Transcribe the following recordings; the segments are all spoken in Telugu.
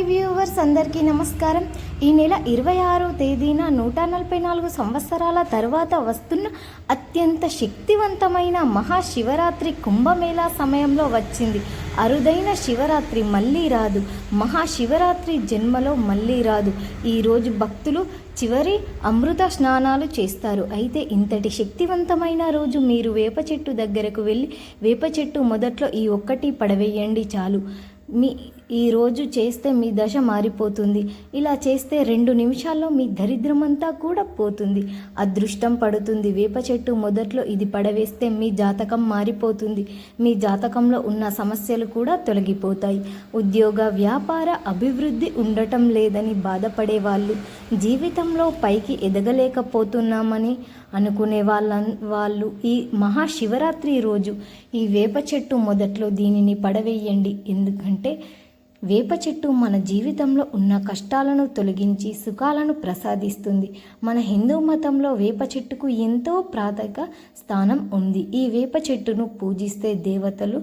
హాయ్ వ్యూవర్స్ అందరికీ నమస్కారం. ఈ నెల ఇరవై ఆరో తేదీన నూట నలభై నాలుగు సంవత్సరాల తర్వాత వస్తున్న అత్యంత శక్తివంతమైన మహాశివరాత్రి కుంభమేళా సమయంలో వచ్చింది. అరుదైన శివరాత్రి మళ్ళీ రాదు. మహాశివరాత్రి జన్మలో మళ్ళీ రాదు. ఈరోజు భక్తులు చివరి అమృత స్నానాలు చేస్తారు. అయితే ఇంతటి శక్తివంతమైన రోజు మీరు వేప చెట్టు దగ్గరకు వెళ్ళి వేప చెట్టు మొదట్లో ఈ ఒక్కటి పడవేయండి చాలు. మీ ఈరోజు చేస్తే మీ దశ మారిపోతుంది. ఇలా చేస్తే రెండు నిమిషాల్లో మీ దరిద్రమంతా కూడా పోతుంది. అదృష్టం పడుతుంది. వేప చెట్టు మొదట్లో ఇది పడవేస్తే మీ జాతకం మారిపోతుంది. మీ జాతకంలో ఉన్న సమస్యలు కూడా తొలగిపోతాయి. ఉద్యోగ వ్యాపార అభివృద్ధి ఉండటం లేదని బాధపడే వాళ్ళు జీవితంలో పైకి ఎదగలేకపోతున్నామని అనుకునే వాళ్ళ వాళ్ళు ఈ మహాశివరాత్రి రోజు ఈ వేప చెట్టు మొదట్లో దీనిని పడవేయండి. ఎందుకంటే వేప చెట్టు మన జీవితంలో ఉన్న కష్టాలను తొలగించి సుఖాలను ప్రసాదిస్తుంది. మన హిందూ మతంలో వేప చెట్టుకు ఎంతో ప్రాథమిక స్థానం ఉంది. ఈ వేప చెట్టును పూజిస్తే దేవతలు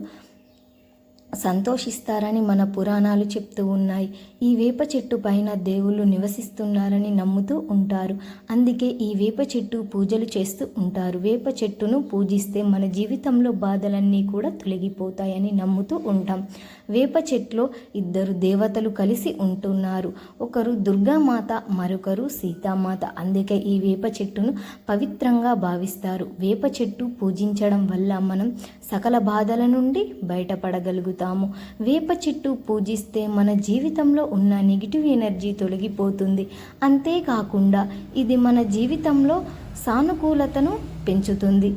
సంతోషిస్తారని మన పురాణాలు చెప్తూ ఉన్నాయి. ఈ వేప చెట్టు పైన దేవుళ్ళు నివసిస్తున్నారని నమ్ముతూ ఉంటారు. అందుకే ఈ వేప చెట్టు పూజలు చేస్తూ ఉంటారు. వేప చెట్టును పూజిస్తే మన జీవితంలో బాధలన్నీ కూడా తొలగిపోతాయని నమ్ముతూ ఉంటాం. వేప చెట్లో ఇద్దరు దేవతలు కలిసి ఉంటున్నారు. ఒకరు దుర్గామాత మరొకరు సీతామాత. అందుకే ఈ వేప చెట్టును పవిత్రంగా భావిస్తారు. వేప చెట్టు పూజించడం వల్ల మనం సకల బాధల నుండి బయటపడగలుగుతాము. వేప చెట్టు పూజిస్తే మన జీవితంలో ఉన్న నెగిటివ్ ఎనర్జీ తొలగిపోతుంది. అంతేకాకుండా ఇది మన జీవితంలో సానుకూలతను పెంచుతుంది.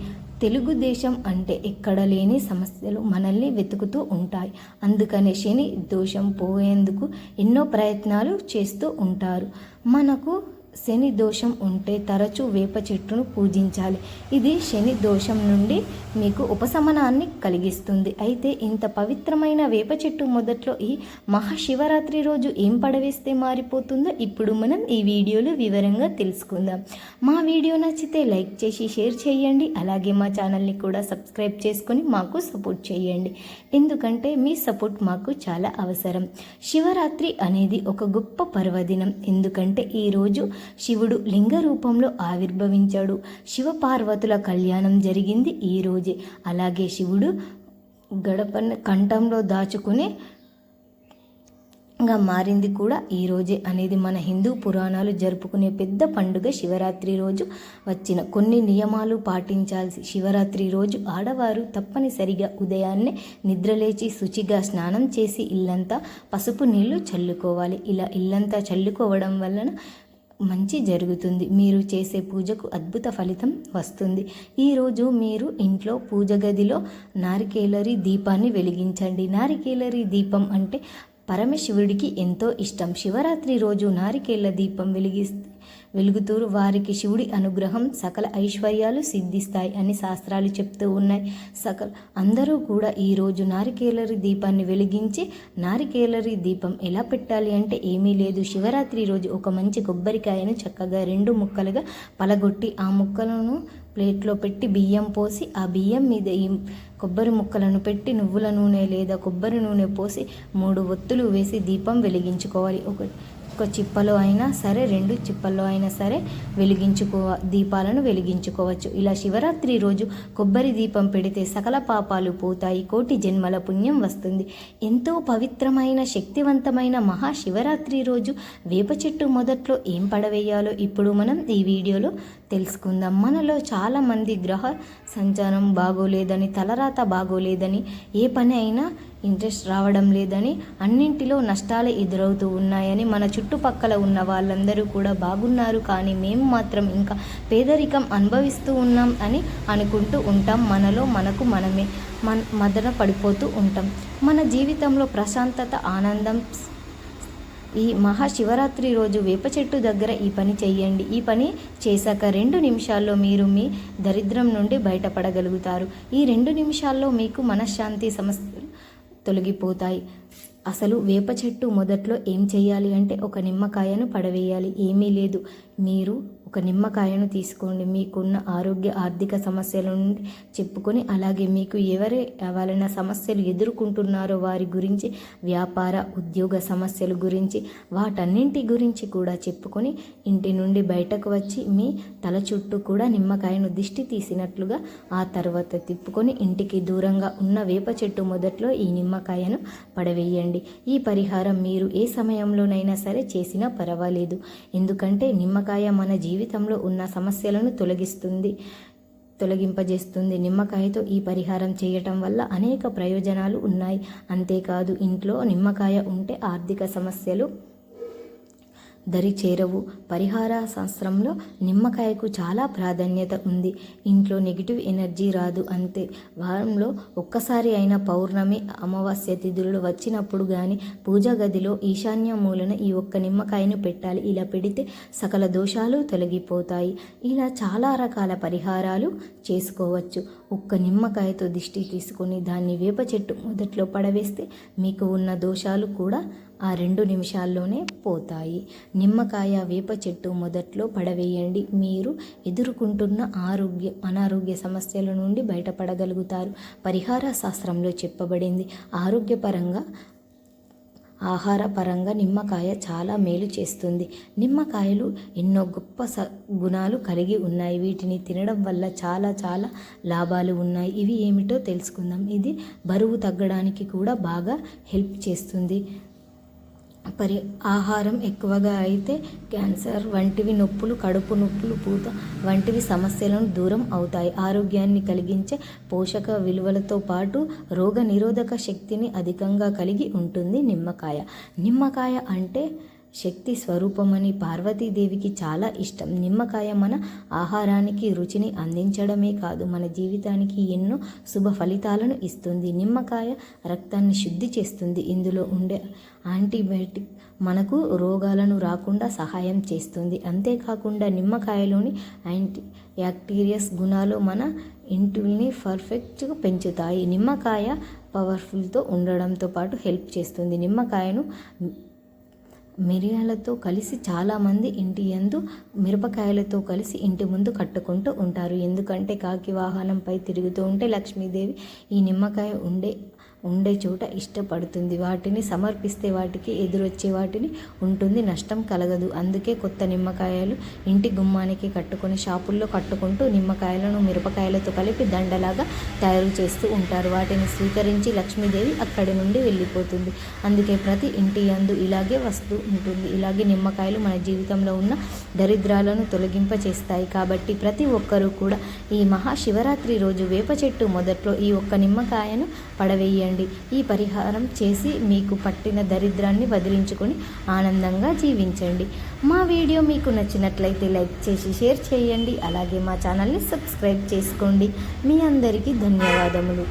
తెలుగుదేశం అంటే ఎక్కడ లేని సమస్యలు మనల్ని వెతుకుతూ ఉంటాయి. అందుకనే శని దోషం పోయేందుకు ఎన్నో ప్రయత్నాలు చేస్తూ ఉంటారు. మనకు శని దోషం ఉంటే తరచూ వేప చెట్టును పూజించాలి. ఇది శని దోషం నుండి మీకు ఉపశమనాన్ని కలిగిస్తుంది. అయితే ఇంత పవిత్రమైన వేప చెట్టు మొదట్లో ఈ మహాశివరాత్రి రోజు ఏం పడవేస్తే మారిపోతుందో ఇప్పుడు మనం ఈ వీడియోలో వివరంగా తెలుసుకుందాం. మా వీడియో నచ్చితే లైక్ చేసి షేర్ చేయండి. అలాగే మా ఛానల్ని కూడా సబ్స్క్రైబ్ చేసుకొని మాకు సపోర్ట్ చేయండి. ఎందుకంటే మీ సపోర్ట్ మాకు చాలా అవసరం. శివరాత్రి అనేది ఒక గొప్ప పర్వదినం. ఎందుకంటే ఈరోజు శివుడు లింగ రూపంలో ఆవిర్భవించాడు. శివపార్వతుల కళ్యాణం జరిగింది ఈ రోజే. అలాగే శివుడు గడపన కంఠంలో దాచుకునే గా మారింది కూడా ఈ రోజే అనేది మన హిందూ పురాణాలు జరుపుకునే పెద్ద పండుగ శివరాత్రి రోజు వచ్చిన. కొన్ని నియమాలు పాటించాల్సి శివరాత్రి రోజు ఆడవారు తప్పనిసరిగా ఉదయాన్నే నిద్రలేచి శుచిగా స్నానం చేసి ఇల్లంతా పసుపు నీళ్ళు చల్లుకోవాలి. ఇలా ఇల్లంతా చల్లుకోవడం వలన మంచి జరుగుతుంది. మీరు చేసే పూజకు అద్భుత ఫలితం వస్తుంది. ఈరోజు మీరు ఇంట్లో పూజ గదిలో నారికేలరి దీపాన్ని వెలిగించండి. నారికేలరి దీపం అంటే పరమశివుడికి ఎంతో ఇష్టం. శివరాత్రి రోజు నారికేళ్ళ దీపం వెలిగిస్తే వెలుగుతూరు వారికి శివుడి అనుగ్రహం సకల ఐశ్వర్యాలు సిద్ధిస్తాయి అని శాస్త్రాలు చెప్తూ ఉన్నాయి. సకల అందరూ కూడా ఈరోజు నారికేలరి దీపాన్ని వెలిగించి నారికేలరి దీపం ఎలా పెట్టాలి అంటే ఏమీ లేదు. శివరాత్రి రోజు ఒక మంచి కొబ్బరికాయను చక్కగా రెండు ముక్కలుగా పలగొట్టి ఆ ముక్కలను ప్లేట్లో పెట్టి బియ్యం పోసి ఆ బియ్యం మీద ఈ కొబ్బరి ముక్కలను పెట్టి నువ్వుల నూనె లేదా కొబ్బరి నూనె పోసి మూడు ఒత్తులు వేసి దీపం వెలిగించుకోవాలి. ఒకటి ఒక్క చిప్పలో అయినా సరే రెండు చిప్పల్లో అయినా సరే వెలిగించుకో దీపాలను వెలిగించుకోవచ్చు. ఇలా శివరాత్రి రోజు కొబ్బరి దీపం పెడితే సకల పాపాలు పోతాయి కోటి జన్మల పుణ్యం వస్తుంది. ఎంతో పవిత్రమైన శక్తివంతమైన మహాశివరాత్రి రోజు వేప చెట్టు మొదట్లో ఏం పడవేయాలో ఇప్పుడు మనం ఈ వీడియోలో తెలుసుకుందాం. మనలో చాలామంది గ్రహ సంచారం బాగోలేదని తలరాత బాగోలేదని ఏ పని అయినా ఇంట్రెస్ట్ రావడం లేదని అన్నింటిలో నష్టాలు ఎదురవుతూ ఉన్నాయని మన చుట్టుపక్కల ఉన్న వాళ్ళందరూ కూడా బాగున్నారు కానీ మేము మాత్రం ఇంకా పేదరికం అనుభవిస్తూ ఉన్నాం అని అనుకుంటూ ఉంటాం. మనలో మనకు మనమే మన మదన పడిపోతూ ఉంటాం. మన జీవితంలో ప్రశాంతత ఆనందం ఈ మహాశివరాత్రి రోజు వేప చెట్టు దగ్గర ఈ పని చేయండి ఈ పని చేశాక రెండు నిమిషాల్లో మీరు మీ దరిద్రం నుండి బయటపడగలుగుతారు. ఈ రెండు నిమిషాల్లో మీకు మనశ్శాంతి సమస్యలు తొలగిపోతాయి. అసలు వేప చెట్టు మొదట్లో ఏం చేయాలి అంటే ఒక నిమ్మకాయను పడవేయాలి. ఏమీ లేదు. మీరు ఒక నిమ్మకాయను తీసుకోండి. మీకున్న ఆరోగ్య ఆర్థిక సమస్యలను నుండి చెప్పుకొని అలాగే మీకు ఎవరి ఎవరైనా సమస్యలు ఎదుర్కొంటున్నారో వారి గురించి వ్యాపార ఉద్యోగ సమస్యల గురించి వాటన్నింటి గురించి కూడా చెప్పుకొని ఇంటి నుండి బయటకు వచ్చి మీ తల చుట్టూ కూడా నిమ్మకాయను దిష్టి తీసినట్లుగా ఆ తర్వాత తిప్పుకొని ఇంటికి దూరంగా ఉన్న వేప చెట్టు మొదట్లో ఈ నిమ్మకాయను పడవేయండి. ఈ పరిహారం మీరు ఏ సమయంలోనైనా సరే చేసినా పర్వాలేదు. ఎందుకంటే నిమ్మకాయ మన జీవితంలో ఉన్న సమస్యలను తొలగిస్తుంది తొలగింపజేస్తుంది. నిమ్మకాయతో ఈ పరిహారం చేయటం వల్ల అనేక ప్రయోజనాలు ఉన్నాయి. అంతేకాదు ఇంట్లో నిమ్మకాయ ఉంటే ఆర్థిక సమస్యలు దరి చేరవు. పరిహార శాస్త్రంలో నిమ్మకాయకు చాలా ప్రాధాన్యత ఉంది. ఇంట్లో నెగిటివ్ ఎనర్జీ రాదు అంతే. వారంలో ఒక్కసారి అయిన పౌర్ణమి అమావాస్య తిథులు వచ్చినప్పుడు కానీ పూజా గదిలో ఈశాన్య మూలన ఈ ఒక్క నిమ్మకాయను పెట్టాలి. ఇలా పెడితే సకల దోషాలు తొలగిపోతాయి. ఇలా చాలా రకాల పరిహారాలు చేసుకోవచ్చు. ఒక్క నిమ్మకాయతో దిష్టి తీసుకొని దాన్ని వేప చెట్టు మొదట్లో పడవేస్తే మీకు ఉన్న దోషాలు కూడా ఆ రెండు నిమిషాల్లోనే పోతాయి. నిమ్మకాయ వేప చెట్టు మొదట్లో పడవేయండి. మీరు ఎదుర్కొంటున్న ఆరోగ్య అనారోగ్య సమస్యల నుండి బయటపడగలుగుతారు. పరిహార శాస్త్రంలో చెప్పబడింది ఆరోగ్యపరంగా ఆహార పరంగా నిమ్మకాయ చాలా మేలు చేస్తుంది. నిమ్మకాయలు ఎన్నో గొప్ప స గుణాలు కలిగి ఉన్నాయి. వీటిని తినడం వల్ల చాలా చాలా లాభాలు ఉన్నాయి. ఇవి ఏమిటో తెలుసుకుందాం. ఇది బరువు తగ్గడానికి కూడా బాగా హెల్ప్ చేస్తుంది. పరి ఆహారం ఎక్కువగా అయితే క్యాన్సర్ వంటివి నొప్పులు కడుపు నొప్పులు పూత వంటివి సమస్యలను దూరం అవుతాయి. ఆరోగ్యాన్ని కలిగించే పోషక విలువలతో పాటు రోగ నిరోధక శక్తిని అధికంగా కలిగి ఉంటుంది నిమ్మకాయ. నిమ్మకాయ అంటే శక్తి స్వరూపమని పార్వతీదేవికి చాలా ఇష్టం. నిమ్మకాయ మన ఆహారానికి రుచిని అందించడమే కాదు మన జీవితానికి ఎన్నో శుభ ఫలితాలను ఇస్తుంది. నిమ్మకాయ రక్తాన్ని శుద్ధి చేస్తుంది. ఇందులో ఉండే యాంటీబయాటిక్ మనకు రోగాలను రాకుండా సహాయం చేస్తుంది. అంతేకాకుండా నిమ్మకాయలోని యాంటీ యాక్టీరియస్ గుణాలు మన ఇంటిని పర్ఫెక్ట్గా పెంచుతాయి. నిమ్మకాయ పవర్ఫుల్తో ఉండడంతో పాటు హెల్ప్ చేస్తుంది. నిమ్మకాయను మిరియాలతో కలిసి చాలామంది ఇంటి యందు మిరపకాయలతో కలిసి ఇంటి ముందు కట్టుకుంటూ ఉంటారు. ఎందుకంటే కాకి వాహనంపై తిరుగుతూ ఉంటే లక్ష్మీదేవి ఈ నిమ్మకాయ ఉండే ఉండే చోట ఇష్టపడుతుంది. వాటిని సమర్పిస్తే వాటికి ఎదురొచ్చే వాటిని ఉంటుంది. నష్టం కలగదు. అందుకే కొత్త నిమ్మకాయలు ఇంటి గుమ్మానికి కట్టుకొని షాపుల్లో కట్టుకుంటూ నిమ్మకాయలను మిరపకాయలతో కలిపి దండలాగా తయారు చేస్తూ ఉంటారు. వాటిని స్వీకరించి లక్ష్మీదేవి అక్కడి నుండి వెళ్ళిపోతుంది. అందుకే ప్రతి ఇంటి అందు ఇలాగే వస్తూ ఉంటుంది. ఇలాగే నిమ్మకాయలు మన జీవితంలో ఉన్న దరిద్రాలను తొలగింప చేస్తాయి కాబట్టి ప్రతి ఒక్కరూ కూడా ఈ మహాశివరాత్రి రోజు వేప చెట్టు మొదట్లో ఈ ఒక్క నిమ్మకాయను పడవేయండి. ఈ పరిహారం చేసి మీకు పట్టిన దరిద్రాన్ని వదిలించుకొని ఆనందంగా జీవించండి. మా వీడియో మీకు నచ్చినట్లయితే లైక్ చేసి షేర్ చేయండి. అలాగే మా ఛానల్ని సబ్స్క్రైబ్ చేసుకోండి. మీ అందరికీ ధన్యవాదములు.